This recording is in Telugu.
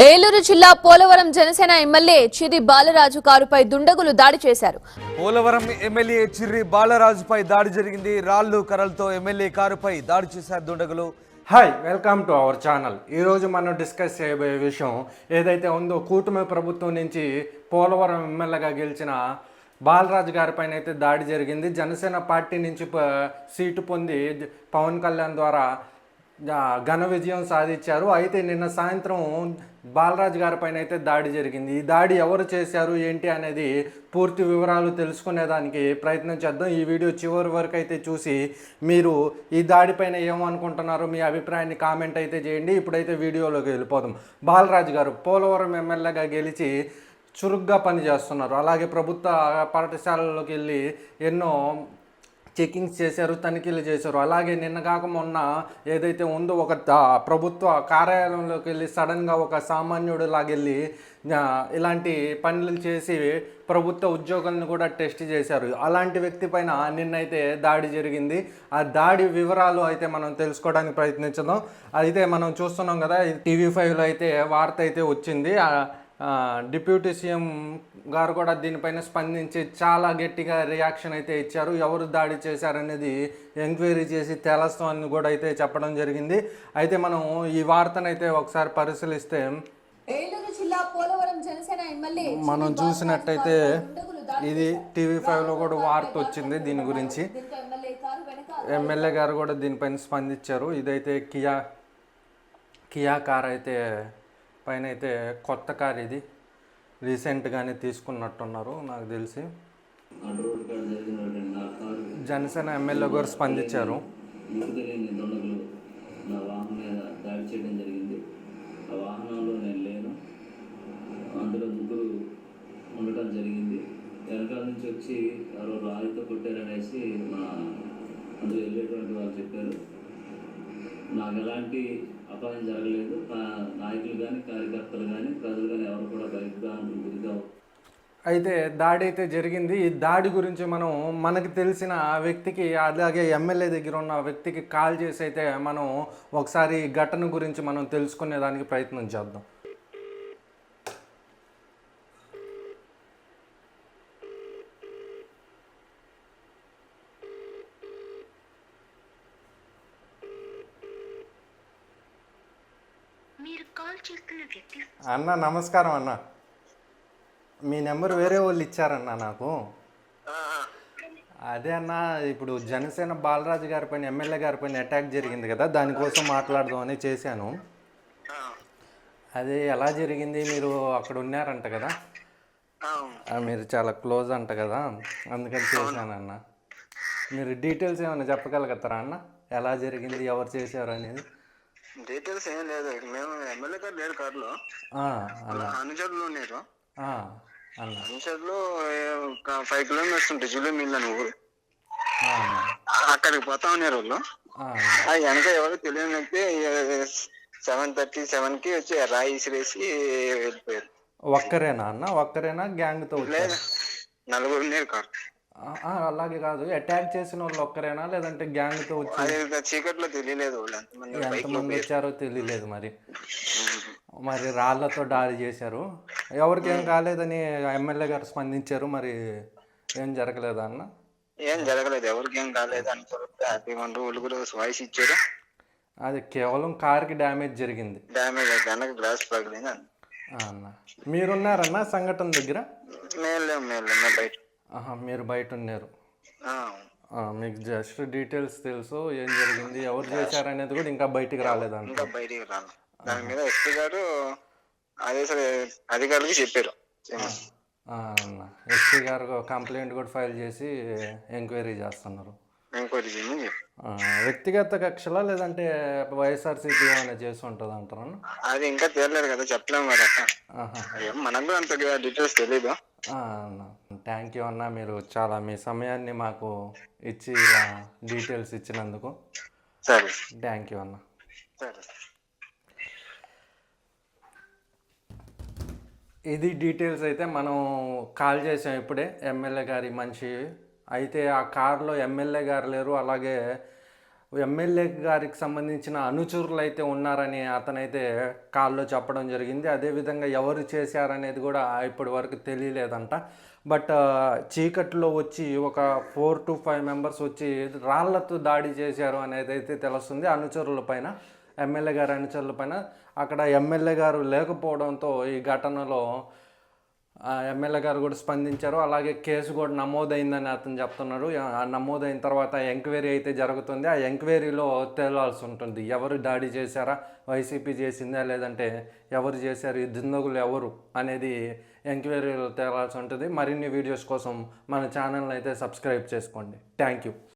ఏలూరు జిల్లా పోలవరం జనసేన ఎమ్మెల్యే చిరి బాలరాజు కారుపై దుండగులు దాడి చేశారు. పోలవరం ఎమ్మెల్యే చిర్రి బాలరాజుపై దాడి జరిగింది. రాళ్ళు కర్రలతో ఎమ్మెల్యే కారుపై దాడి చేశారు దుండగులు. Hi welcome to our channel. ఈరోజు మనం డిస్కస్ చేయబోయే విషయం ఏదైతే ఉందో కూటమి ప్రభుత్వం నుంచి పోలవరం ఎమ్మెల్యేగా గెలిచిన బాలరాజు గారిపైన అయితే దాడి జరిగింది. జనసేన పార్టీ నుంచి సీటు పొంది పవన్ కళ్యాణ్ ద్వారా ఘన విజయం సాధించారు. అయితే నిన్న సాయంత్రం బాలరాజు గారిపైన అయితే దాడి జరిగింది. ఈ దాడి ఎవరు చేశారు ఏంటి అనేది పూర్తి వివరాలు తెలుసుకునేదానికి ప్రయత్నం చేద్దాం. ఈ వీడియో చివరి వరకు అయితే చూసి మీరు ఈ దాడిపైన ఏమనుకుంటున్నారో మీ అభిప్రాయాన్ని కామెంట్ అయితే చేయండి. ఇప్పుడైతే వీడియోలోకి వెళ్ళిపోదాం. బాలరాజు గారు పోలవరం ఎమ్మెల్యేగా గెలిచి చురుగ్గా పనిచేస్తున్నారు. అలాగే ప్రభుత్వ పాఠశాలలోకి వెళ్ళి ఎన్నో చెకింగ్స్ చేశారు తనిఖీలు చేశారు. అలాగే నిన్న కాక మొన్న ఏదైతే ఉందో ఒక ప్రభుత్వ కార్యాలయంలోకి వెళ్ళి సడన్గా ఒక సామాన్యుడు లాగెళ్ళి ఇలాంటి పనులు చేసి ప్రభుత్వ ఉద్యోగులను కూడా టెస్ట్ చేశారు. అలాంటి వ్యక్తి పైన నిన్నైతే దాడి జరిగింది. ఆ దాడి వివరాలు అయితే మనం తెలుసుకోవడానికి ప్రయత్నించదాం అయితే మనం చూస్తున్నాం కదా టీవీ ఫైవ్లో అయితే వార్త అయితే వచ్చింది. డిప్యూటీ సీఎం గారు కూడా దీనిపైన స్పందించి చాలా గట్టిగా రియాక్షన్ అయితే ఇచ్చారు. ఎవరు దాడి చేశారనేది ఎంక్వైరీ చేసి తేలస్తామని కూడా అయితే చెప్పడం జరిగింది. అయితే మనం ఈ వార్తనైతే ఒకసారి పరిశీలిస్తే మనం చూసినట్టయితే ఇది టీవీ ఫైవ్లో కూడా వార్త వచ్చింది దీని గురించి. ఎమ్మెల్యే గారు కూడా దీనిపైన స్పందించారు. ఇదైతే కియా కియా కార్ అయితే పైన అయితే కొత్త కార్ ఇది. రీసెంట్గానే తీసుకున్నట్టున్నారు నాకు తెలిసి. జనసేన ఎమ్మెల్యే గారు స్పందించారు. దొండగులు నా వాహనం మీద దాడి చేయడం జరిగింది ఆ వాహనంలో నేను లేను అందులో ముగ్గురు ఉండటం జరిగింది వెనకాల నుంచి వచ్చి ఎవరో రాయితో కొట్టారనేసి మా అందులో వెళ్ళేటువంటి వాళ్ళు చెప్పారు నాకు ఎలాంటి అపాయం జరగలేదు. నాయకులు కానీ కార్యకర్తలు కానీ ప్రజలు కానీ ఎవరు కూడా భయభ్రాంతులు గురిగా అయితే దాడి అయితే జరిగింది. ఈ దాడి గురించి మనం మనకు తెలిసిన వ్యక్తికి అలాగే ఎమ్మెల్యే దగ్గర ఉన్న వ్యక్తికి కాల్ చేసి అయితే మనం ఒకసారి ఘటన గురించి మనం తెలుసుకునేదానికి ప్రయత్నం చేద్దాం. అన్న నమస్కారం అన్న. మీ నెంబర్ వేరే వాళ్ళు ఇచ్చారన్న నాకు. అదే అన్న ఇప్పుడు జనసేన బాలరాజు గారి పైన ఎమ్మెల్యే గారి పైన అటాక్ జరిగింది కదా దానికోసం మాట్లాడదామని చేశాను. అదే ఎలా జరిగింది మీరు అక్కడ ఉన్నారంట కదా? ఆ, మీరు చాలా క్లోజ్ అంట కదా అందుకని చేశాను అన్న మీరు డీటెయిల్స్ ఏమైనా చెప్పగలుగుతారా అన్న? ఎలా జరిగింది ఎవరు చేశారు అనేది? డీటెయిల్స్ ఏం లేదు. మేము ఎమ్మెల్యే గారు లేరు కారులో. అనుచరులు ఉన్నారు. అనుచరులు ఫైవ్ కిలోమీటర్స్ ఉంటాయి జూలీ మిల్ అని ఊరు అక్కడికి పోతా ఉన్నారు వాళ్ళు. వెనక ఎవరు తెలియని వ్యక్తి సెవెన్ థర్టీ సెవెన్కి వచ్చి రాయి ఇసిరేసి వెళ్ళిపోయారు. ఒక్కరేనా అన్న? ఒక్కరేనా? వచ్చారు? లేదు. నలుగురు ఉన్నారు కారు. అలాగే కాదు. అటాక్ చేసిన వాళ్ళు ఒక్కరేనా? లేదంటే గ్యాంగ్తో వచ్చి అది ఇంకా చీకట్లో తెలియలేదు వాళ్ళు. ఎంతమంది వచ్చారో తెలియలేదు మరి. మరి రాళ్ళతో దాడి చేశారు. ఎవరికి ఏం కాలేదని ఎమ్మెల్యే గారు స్పందించారు. మరి ఏం జరగలేదా అన్న? ఏం జరగలేదు. ఎవరికి ఏం కాలేదు అని ఒలుగురు వాయిస్ ఇచ్చారు. అది కేవలం కార్కి డ్యామేజ్ జరిగింది. డ్యామేజ్ గ్లాస్ పగిలింది. అన్న. మీరున్నారన్న సంఘటన దగ్గర? మేము లేము. మేము బయట. ఆహా, మీరు బయట ఉన్నారు ఆ, మీకు జస్ట్ డీటెయిల్స్ తెలుసు ఏం జరిగింది ఎవరు చేశారనేది కూడా ఇంకా బయటికి రాలేదంట. ఇంకా బయటికి రాను దాని మీద ఎస్పీ గారు ఆదేశాలు అధికారులకు చెప్పారు. ఆ, అన్న ఎస్పీ గారు కంప్లైంట్ కూడా ఫైల్ చేసి ఎంక్వైరీ చేస్తున్నారు. ఎంక్వైరీ చేయమని చెప్పారు. ఆ, వ్యక్తిగత కక్షలా లేదంటే వైఎస్ఆర్సీపీ ఏమైనా చేసి ఉంటుంది అంటారా అది ఇంకా తేలలేదు కదా చెప్పలేము కదా. ఆహా. అయ్యో, మనకు కూడా అంత డీటెయిల్స్ తెలీదు. అన్న థ్యాంక్ యూ అన్న. మీరు చాలా మీ సమయాన్ని మాకు ఇచ్చి ఇలా డీటెయిల్స్ ఇచ్చినందుకు. సరే. థ్యాంక్ యూ అన్న. సరే. ఇది డీటెయిల్స్ అయితే మనం కాల్ చేసాం ఇప్పుడే. ఎమ్మెల్యే గారి మనిషి. అయితే ఆ కార్లో ఎమ్మెల్యే గారు లేరు. అలాగే ఎమ్మెల్యే గారికి సంబంధించిన అనుచరులు అయితే ఉన్నారని అతనైతే కాల్లో చెప్పడం జరిగింది. అదేవిధంగా ఎవరు చేశారనేది కూడా ఇప్పటి వరకు తెలియలేదంట. బట్ చీకట్లో వచ్చి ఒక ఫోర్ టు ఫైవ్ మెంబర్స్ వచ్చి రాళ్ళతో దాడి చేశారు అనేది అయితే తెలుస్తుంది. అనుచరుల పైన ఎమ్మెల్యే గారి అనుచరుల పైన. అక్కడ ఎమ్మెల్యే గారు లేకపోవడంతో ఈ ఘటనలో ఎమ్మెల్యే గారు కూడా స్పందించారు. అలాగే కేసు కూడా నమోదైందని అతను చెప్తున్నారు. ఆ నమోదైన తర్వాత ఎంక్వైరీ అయితే జరుగుతుంది. ఆ ఎంక్వైరీలో తేలాల్సి ఉంటుంది. ఎవరు దాడి చేశారా? వైసీపీ చేసిందా? లేదంటే ఎవరు చేశారు? ఈ దుందగులు ఎవరు? అనేది ఎంక్వైరీలో తేలాల్సి ఉంటుంది. మరిన్ని వీడియోస్ కోసం మన ఛానల్ని అయితే సబ్స్క్రైబ్ చేసుకోండి. Thank you.